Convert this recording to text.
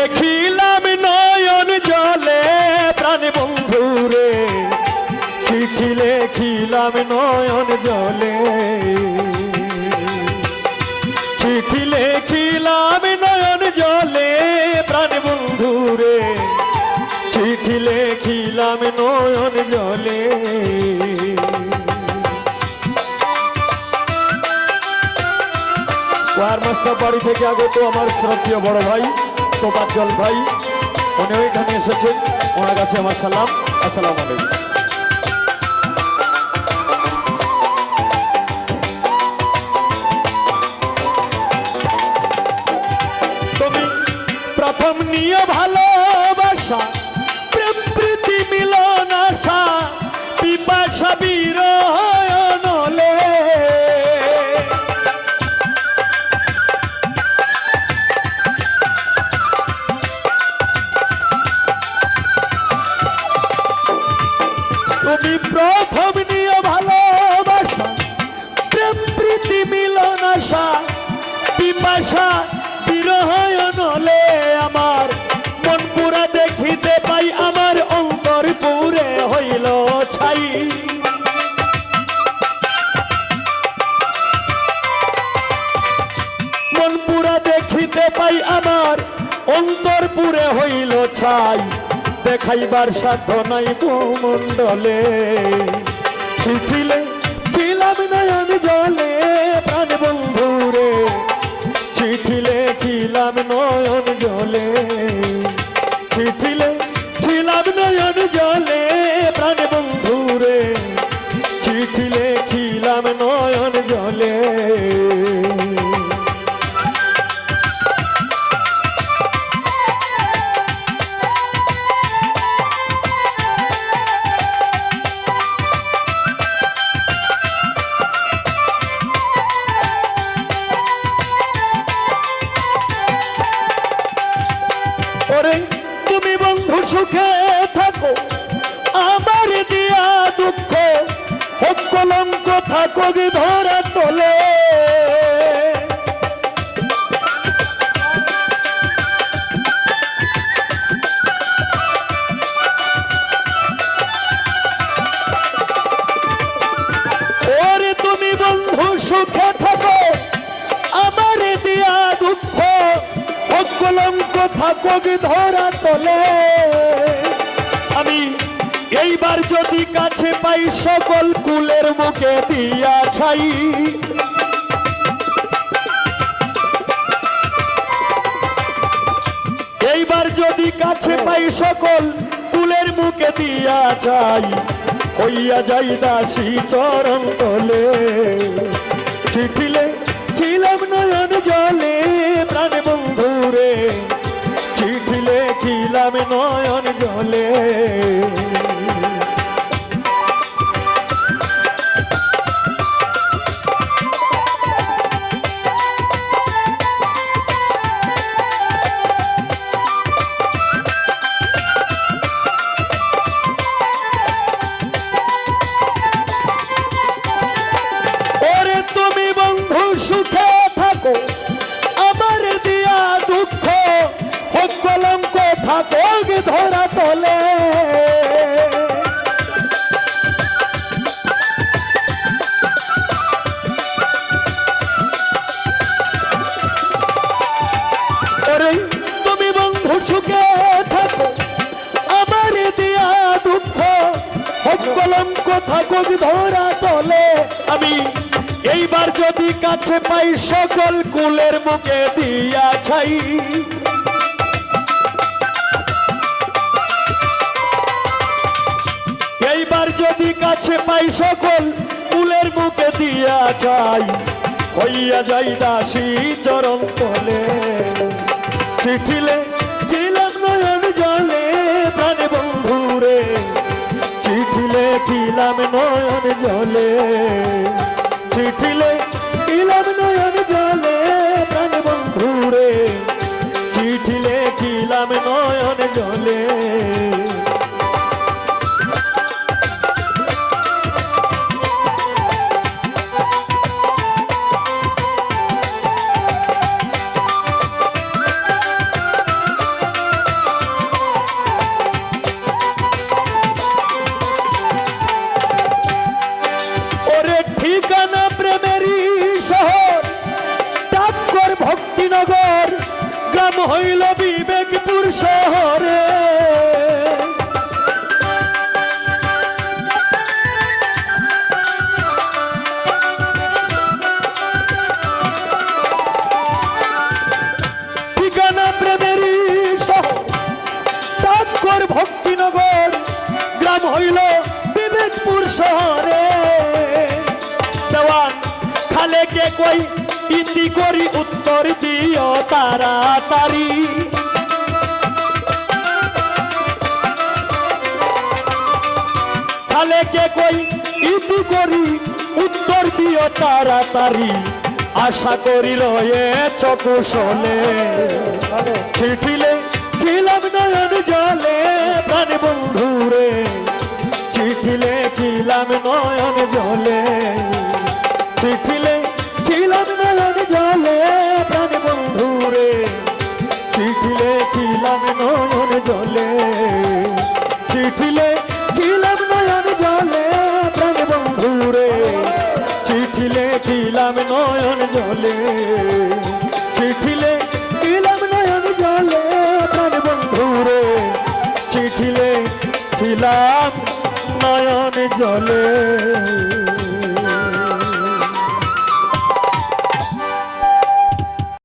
লেখিলাম নয়ন জলে, প্রাণ বন্ধু রে চিঠি লেখিলাম নয়ন জলে। চিঠি লেখিলাম নয়ন জলে, প্রাণ বন্ধু রে চিঠি লেখিলাম নয়ন জলে। স্কোয়ার মাস্টার বাড়ি থেকে আগত আমার শ্রদ্ধীয় বড় ভাই। তোপাজ্জল ভাই উনি এখানে এসেছেন। ওনার কাছে আমার সালাম। আসসালামু আলাইকুম। তুমি প্রথম নিয়ে ভালোবাসা, প্রেম, প্রীতি, মিলন, আশা, পিপাসা বিরহনলে আমার মন পুরা দেখিতে পাই, আমার অন্তর পুরে হইল ছাই। মন পুরা দেখিতে পাই, আমার অন্তর পুরে হইল ছাই। দেখাইবার সাধ্য নাই ভূমণ্ডলে চিঠিলে খিলাম নয়ন জলে প্রাণ বন্ধুরে। চিঠিলে খিলাম নয়ন জলে। চিঠিলে খিলাম নয়ন জলে প্রাণ বন্ধুরে। চিঠিলে খিলাম নয়ন সুখে থাকো। আমার দিয়া দুঃখ হোক কলঙ্ক থাকো গে ধরা তোলে। থাকুক ধরা তলে। আমি এইবার যদি কাছে পাই সকল কুলের মুখে দিয়া ছাই। এইবার যদি কাছে পাই সকল কুলের মুখে দিয়া যাই হইয়া যাই দাসী চরণ তলে। কলঙ্ক ধরা তলে তুমি বন্ধু সুখে থাকো, আমার দিয়া দুঃখ, হোক কলঙ্ক থাকুক ধরা তলে। আমি এইবার যদি কাছে পাই, সকল কুলের মুখে দিয়া ছাই। এইবার যদি কাছে পাই সকল কুলের মুখে দিয়া যাই হইয়া যাই দাসি চরণ তলে। চিঠিলে দিলাম নয়ন জলে, প্রাণে বন্ধুরে। চিঠিলে দিলাম নয়ন জলে। হইল বিবেকপুর শহরে। ভক্তিনগর গ্রাম হইল বিবেকপুর শহরে। দেওয়ান খালে কে কই ইতি করি উত্তর দিও তাড়াতাড়ি। খালে কে কই? ইতি করি উত্তর দিও তাড়াতাড়ি। আশা করি রয়ে চকুশলে চিঠিলে খিলাম নয়ন জলে প্রাণ বন্ধুরে। চিঠিলে খিলাম নয়ন জলে। চিঠিলে খিলাম নয়ন জলে প্রাণ বন্ধুরে চিঠিলে খিলাম নয়ন জলে। চিঠিলে খিলাম নয়ন জলে প্রাণ বন্ধুরে চিঠিলে খিলাম নয়ন জলে। চিঠিলে খিলাম নয়ন জলে প্রাণ বন্ধুরে নয়ন জলে।